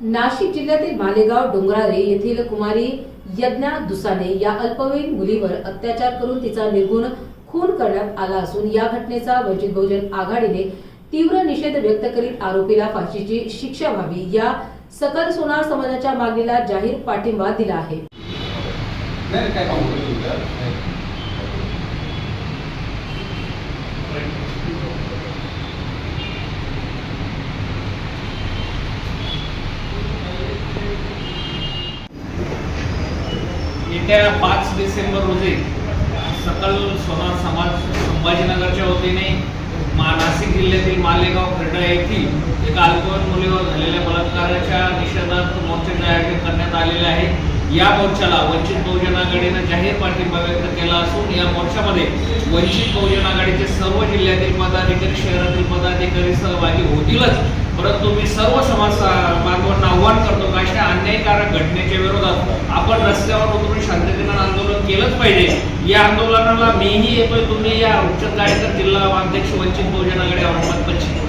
नाशिक जिल्ह्यातील मालेगाव डोंगराळे येथील कुमारी यज्ञा दुसाने या अल्पवयीन मुलीवर अत्याचार करून तिचा निर्गुण खून करण्यात आला असून या घटनेचा वंचित बहुजन आघाडीने तीव्र निषेध व्यक्त करीत आरोपीला फाशीची शिक्षा व्हावी या सकल सोनार समाजाच्या मागणीला जाहीर पाठिंबा दिला आहे. येत्या पाच डिसेंबर रोजी सकल सोनार समाज संभाजीनगरच्या वतीने मा नाशिक जिल्ह्यातील मालेगाव खर्डा येथील एका अल्पवयीन मुलीवर झालेल्या बलात्काराच्या निषेधार्थ मोर्चाचे आयोजन करण्यात आलेले आहे. या मोर्चाला वंचित बहुजन आघाडीनं जाहीर पाठिंबा व्यक्त केला असून या मोर्चामध्ये वंचित बहुजन आघाडीचे सर्व जिल्ह्यातील पदाधिकारी शहरातील पदाधिकारी सहभागी होतीलच. परंतु मी सर्व समाज बांधवांना आव्हान करतो का अशा अन्यायकारक घटनेच्या विरोधात आपण रस्त्यावर केलंच पाहिजे. या आंदोलनाला मीही येतोय तुम्ही या उच्च गाडीकर जिल्हा अध्यक्ष वंचित बहुजन आघाडी औरंगाबाद पश्चिम